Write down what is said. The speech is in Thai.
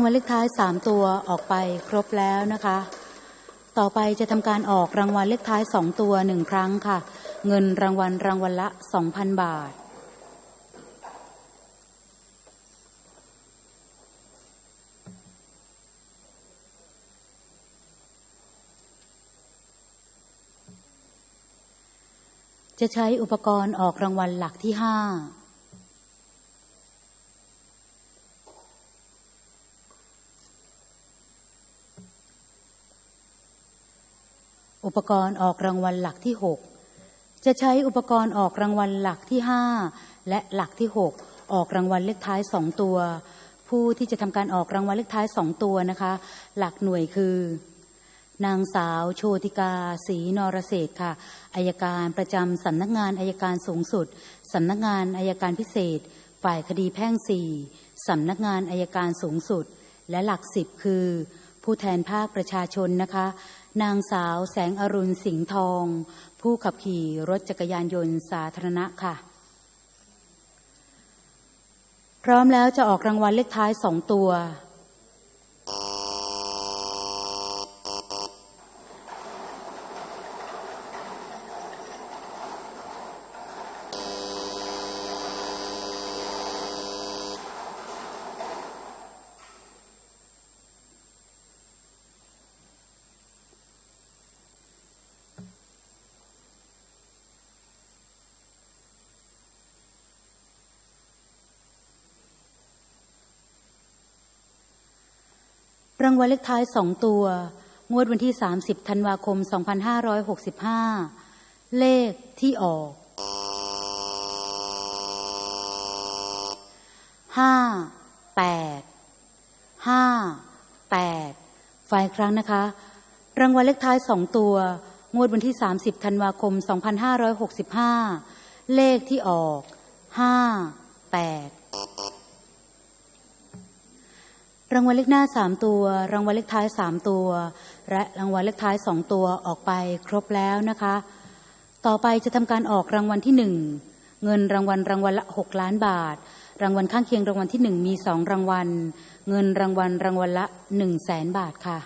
รางวัลเลขท้าย3ตัวออกไปครบแล้วนะคะ ต่อไปจะทำการออกรางวัลเลขท้าย2ตัว1ครั้งค่ะ เงินรางวัลรางวัลละ2,000บาท จะใช้อุปกรณ์ออกรางวัลหลักที่5 อุปกรณ์ออกรางวัลหลักที่ 6 จะใช้อุปกรณ์ออกรางวัลหลักที่ 5 และหลักที่ 6 ออกรางวัลเลขท้าย 2 ตัว ผู้ที่จะทำการออกรางวัลเลขท้าย 2 ตัวนะคะ หลักหน่วยคือ นางสาวโชติกาศรีนรเศษฐ์ค่ะอายการประจำสำนักงานอายการสูงสุดสำนักงานอายการพิเศษ ฝ่ายคดีแพ่งสี่สำนักงานอายการสูงสุด และหลักสิบคือ ผู้แทนภาคประชาชนนะคะ นางสาวแสงอรุณสิงห์ทอง ผู้ขับขี่รถจักรยานยนต์สาธารณะค่ะ พร้อมแล้วจะออกรางวัลเลขท้ายสองตัว รางวัลเลขท้ายสองตัว งวดวันที่ 30ธันวาคม 2565 เลขที่ออก 5 8 5 8 ฝ่ายครั้งนะคะ รางวัลเลขท้ายสองตัว งวดวันที่ 30ธันวาคม 2565 เลขที่ออก 5 8 รางวัลเลขหน้าสามตัว รางวัลเลขท้ายสามตัว และรางวัลเลขท้ายสองตัวออกไปครบแล้วนะคะ ต่อไปจะทำการออกรางวัลที่หนึ่งเงินรางวัลรางวัลละหกล้านบาท รางวัลข้างเคียงรางวัลที่หนึ่งมีสองรางวัล เงินรางวัลรางวัลละหนึ่งแสนบาทค่ะ